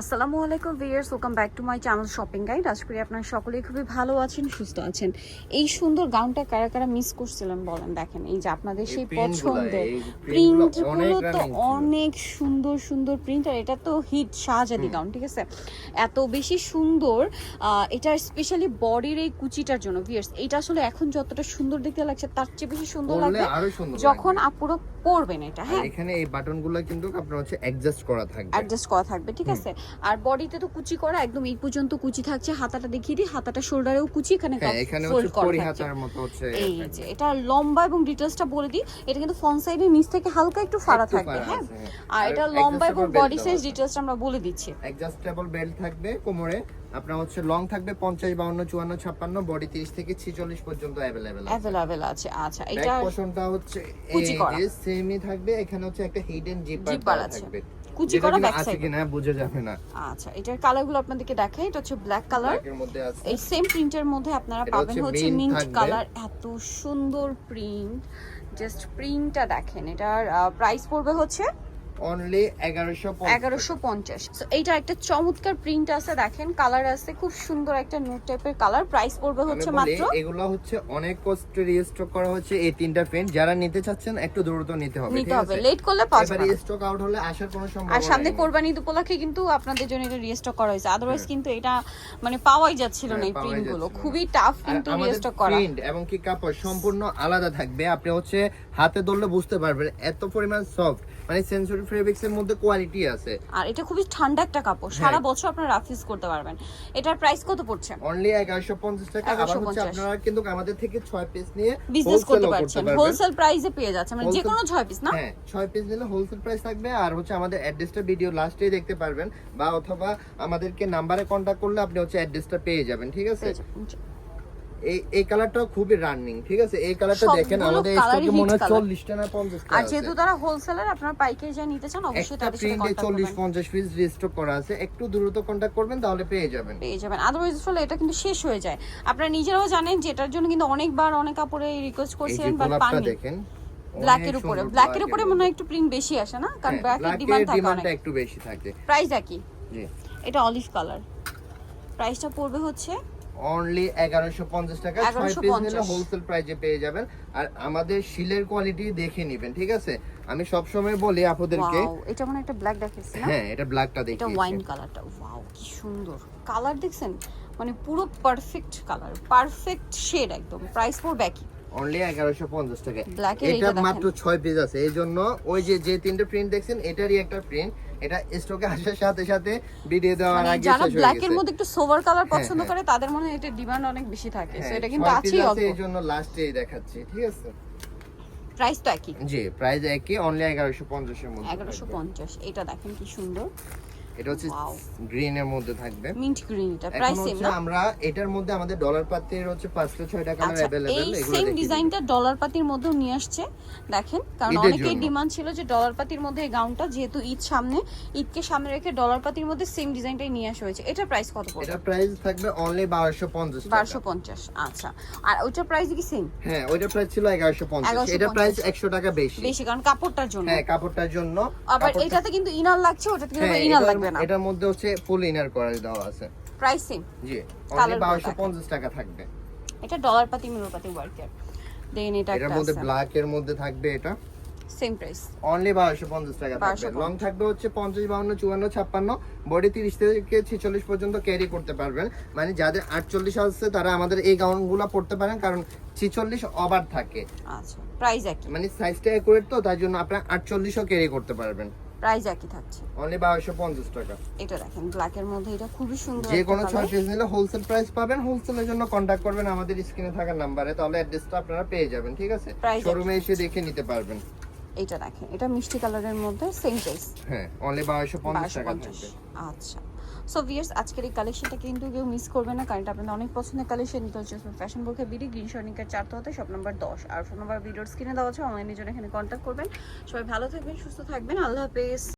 আসসালামু আলাইকুম viewers welcome back to my channel shopping guide আজ করি আপনারা সকলেই খুবই ভালো আছেন সুস্থ আছেন। এই সুন্দর গাউনটা কারা কারা মিস করছিলেন বলেন দেখেন এই যে আপনাদের সেই পছন্দের এই প্রিন্টগুলো গুলো তো অনেক সুন্দর সুন্দর প্রিন্ট আর এটা তো হিট শাহজাদি গাউন ঠিক আছে? এত বেশি সুন্দর আহ, এটা স্পেশালি বডির এই কুচিটার জন্য ভিয়ার্স এটা আসলে এখন যতটা সুন্দর দেখতে লাগছে তার চেয়ে বেশি সুন্দর লাগবে যখন। আপুরো পরবেন এটা হ্যাঁ। এখানে এই বাটনগুলো কিন্তু আপনার হচ্ছে অ্যাডজাস্ট করা থাকবে। অ্যাডজাস্ট করা থাকবে ঠিক আছে? আর বডিতে তো কুচি করা একদম এই পর্যন্ত কুচি থাকছে হাতাটা দেখিয়ে দিই হাতাটা শোল্ডারেও কুচি এখানে হ্যাঁ এখানে হচ্ছে করা পরি হাতার মতো হচ্ছে এই যে এটা লম্বা এবং ডিটেলসটা বলে দিই এটা কিন্তু ফ্রন্ট সাইডে নিচ থেকে হালকা একটু ফাড়া থাকবে হ্যাঁ? হ্যাঁ। আর এটা লম্বা এবং বডি সাইজ আছে। ডিটেলসটা আমরা বলে দিচ্ছি। অ্যাডজাস্টেবল বেল্ট থাকবে কোমরে আপনার হচ্ছে লং থাকবে পঞ্চাশ বাউন্ন চুয়ান্ন ছাপ্পান্ন বডি তিরিশ থেকে ছিচল্লিশ পর্যন্ত অ্যাভেলেবেল আছে। অ্যাভেলেবেল আছে আচ্ছা এটা পোর্শনটা হচ্ছে করা। সেমই থাকবে এখানে হচ্ছে একটা হিডেন জিপার আছে। থাকবে। কুচি করা ব্যাক আছে সাইড কিনা বোঝা যাবে না। আচ্ছা এটার কালারগুলো আপনাদেরকে দেখাই এটা হচ্ছে ব্ল্যাক কালার ব্ল্যাকের মধ্যে আছে। এই সেম প্রিন্টের মধ্যে আপনারা পাবেন হচ্ছে হচ্ছে মিন্ট কালার এত সুন্দর প্রিন্ট জাস্ট প্রিন্টটা দেখেন এটার প্রাইস পড়বে হচ্ছে অনলি এগারোশো এগারোশো পঞ্চাশ। এইটা একটা চমৎকার প্রিন্ট আছে দেখেন। কালার আছে খুব সুন্দর একটা নোট টাইপের কালার প্রাইস পড়বে হচ্ছে মাত্র এগুলো হচ্ছে অনেক কষ্টে রিস্টক করা হচ্ছে এই তিনটা প্রিন্ট যারা নিতে চাচ্ছেন একটু দ্রুত নিতে হবে নিতে হবে। লেট করলে পাওয়া যাবে না। আউট হলে আসার কোনো আর সামনে কোরবানি উপলক্ষে কিন্তু আপনাদের জন্য এটা রিস্টক করা হয়েছে। আদারওয়াইজ হ্যাঁ। কিন্তু এটা মানে পাওয়াই যাচ্ছিল না হ্যাঁ, এই পাওয়াই প্রিন্টগুলো। খুবই টাফ কিন্তু রিস্টক করা। প্রিন্ট এবং কি কাপড় সম্পূর্ণ আলাদা থাকবে। আপনি হচ্ছে হাতে ধরলে বুঝতে পারবেন এত পরিমাণ সফট মানে সেন্সরি ফেব্রিক্স এর মধ্যে কোয়ালিটি আছে। আর এটা খুবই ঠান্ডা একটা কাপড়। হ্যাঁ। সারা বছর আপনারা রাফ ইউজ করতে পারবেন। এটার প্রাইস কত পড়ছে? অনলি এগারোশো পঞ্চাশ টাকা। আবার হচ্ছে আপনারা কিন্তু আমাদের থেকে ছয় পিস নিয়ে বিজনেস করতে পারছেন। হোলসেল প্রাইসে পেয়ে যাচ্ছে। মানে যে কোনো ছয় পিস না? হ্যাঁ ছয় পিস নিলে হোলসেল প্রাইস থাকবে। আর হচ্ছে আমাদের অ্যাড্রেসটা ভিডিও লাস্টেই দেখতে পারবেন। বা অথবা আমাদেরকে নাম্বারে কন্ট্যাক্ট করলে আপনি হচ্ছে অ্যাড্রেসটা পেয়ে যাবেন। ঠিক আছে। এই এই কালারটাও খুবই রানিং ঠিক আছে? এই কালারটা দেখেন আমাদের স্টকে মনে হয় 40 টা না 50 টা আর যেহেতু তারা হোলসেলার আপনারা পাইকারি যা নিতে চান অবশ্যই তাদের সাথে প্রিন্টে কন্টাক্ট 40 50 পিস রিস্টক করা আছে। একটু দ্রুত কন্ট্যাক্ট করবেন তাহলে পেয়ে যাবেন। পেয়ে যাবেন। আদারওয়াইজ আসলে এটা কিন্তু শেষ হয়ে যায়। আপনারা নিজেরাও জানেন যে এটার জন্য কিন্তু অনেকবার অনেক কাপড়ে রিকোয়েস্ট করছিলেন বাট পাননি। দেখেন ব্ল্যাকের অনেক উপরে। সুন্দর ব্ল্যাকের উপরে মনে হয় একটু প্রিন্ট বেশি আসে না? কারণ ব্ল্যাকের black ডিমান্ড থাকে অনেক। একটু বেশি থাকে। প্রাইস একই। জি। এটা অলিভ কালার প্রাইসটা পড়বে হচ্ছে অনলি এগারোশো পঞ্চাশ টাকা ছয় 1150 পিস নিলে হোলসেল প্রাইজে পেয়ে যাবেন। আর আমাদের শিলের কোয়ালিটি দেখে নেবেন ঠিক আছে? আমি সব সময় বলি আপনাদেরকে এটা মানে একটা ব্ল্যাক দেখাচ্ছি হ্যাঁ এটা ব্ল্যাকটা এটা দেখিয়েছি। ওয়াইন কালারটা ওয়াও কি সুন্দর। কালার দেখছেন? মানে পুরো পারফেক্ট কালার পারফেক্ট শেড একদম। প্রাইস ফর একই। অনলি এগারোশো পঞ্চাশ টাকা এটা মাত্র ছয় পিস আছে। এই জন্য ওই যে যে তিনটে প্রিন্ট দেখছেন এটারই একটা প্রিন্ট এটা স্টকে আসার সাথে সাথে ভিডিও দেওয়ার মানে আগে যারা ব্ল্যাক এর মধ্যে একটু সোভার কালার হ্যাঁ, পছন্দ হ্যাঁ। করে তাদের মনে এটা ডিমান্ড অনেক বেশি থাকে। সো হ্যাঁ, এটা কিন্তু আছেই অল্প। এই জন্য লাস্টেই দেখাচ্ছি ঠিক আছে? প্রাইস তো একই। জি প্রাইস একই অনলি এগারোশো পঞ্চাশের মধ্যে এগারোশো থাকবে। পঞ্চাশ এটা দেখেন কি সুন্দর। এটা হচ্ছে গ্রিন এর মধ্যে থাকবে। মিন্ট গ্রিন এটা প্রাইস সেম না? আমরা এটার মধ্যে আমাদের ডলার পাতির হচ্ছে পাঁচটা ছয়টা কালার আচ্ছা অ্যাভেলেবেল এই এগুলো সেম ডিজাইনটা ডলার পাতির মধ্যেও নিয়ে আসছে দেখেন কারণ ডিমান্ড ছিল যে ডলার পাতির মধ্যে এই গাউনটা যেহেতু ঈদ সামনে ঈদকে সামনে রেখে ডলার পাতির মধ্যে সেম ডিজাইনটাই নিয়ে আসা হয়েছে। এটার প্রাইস কত পড়বে? এটা প্রাইস থাকবে অনলি বারোশো পঞ্চাশ বারোশো পঞ্চাশ আচ্ছা। আর ওইটার প্রাইস কি সেম হ্যাঁ ওইটার প্রাইস ছিল এগারোশো পঞ্চাশ। 1150 এটা প্রাইস একশো টাকা বেশি। বেশি কারণ কাপড়টার জন্য। হ্যাঁ কাপড়টার জন্য। আবার এটাতে কিন্তু ইনার লাগছে ওটাতে কিন্তু হ্যাঁ, ইনার এটার- লাগবে না। এটার মধ্যে হচ্ছে ফুল ইনার করা দেওয়া আছে। প্রাইস সেম জি অনলি গুলো বারোশো দেখেন। পঞ্চাশ টাকা থাকবে। এটা ডলার পাতি মিরর পাতি ওয়ার্কের দেন এটা এটার মধ্যে ব্ল্যাক এর মধ্যে থাকবে এটা। সেম প্রাইস অনলি বারোশো পঞ্চাশ টাকা থাকবে। লং থাকবে হচ্ছে পঞ্চাশ বাউন্ন চুয়ান্ন ছাপ্পান্ন। বডি তিরিশ থেকে ছেচল্লিশ পর্যন্ত ক্যারি করতে পারবেন। মানে যাদের আটচল্লিশ আছে তারা আমাদের এই গাউনগুলা পড়তে পারেন কারণ ছিচল্লিশ ওভার থাকে। আচ্ছা প্রাইস একই। মানে সাইজটা একুরেট তো তাই জন্য আপনার আটচল্লিশও ক্যারি করতে পারবেন। প্রাইস একই থাকছে। অনলি বারোশো পঞ্চাশ টাকা। এটা দেখেন ব্ল্যাক এর মধ্যে এটা খুবই সুন্দর যে কোনো 6 পিস নিলে হোলসেল প্রাইস পাবেন হোলসেলের জন্য কন্টাক্ট করবেন আমাদের স্ক্রিনে থাকা নাম্বারে তাহলে অ্যাড্রেসটা আপনারা পেয়ে যাবেন ঠিক আছে? শোরুমে এসে দেখে নিতে পারবেন। এটা দেখেন এটা মিষ্টি কালারের মধ্যে সেম প্রাইস হ্যাঁ অনলি বারোশো পঞ্চাশ বারোশো টাকা আচ্ছা। সো ভিয়ার্স আজকের এই কালেকশনটা কিন্তু কেউ মিস করবে না, কারণ আপনাদের অনেক পছন্দের কালেকশন নিতে হচ্ছে ফ্যাশন বুকে বিডি গ্রিন শর্নিকার চারতে হতে সব নম্বর দশ। আর ফোন নম্বর ভিডিওর স্ক্রিনে দেওয়া আছে অনলাইনের জন্য এখানে কন্ট্যাক্ট করবেন। সবাই ভালো থাকবেন, সুস্থ থাকবেন। আল্লাহ হাফেজ।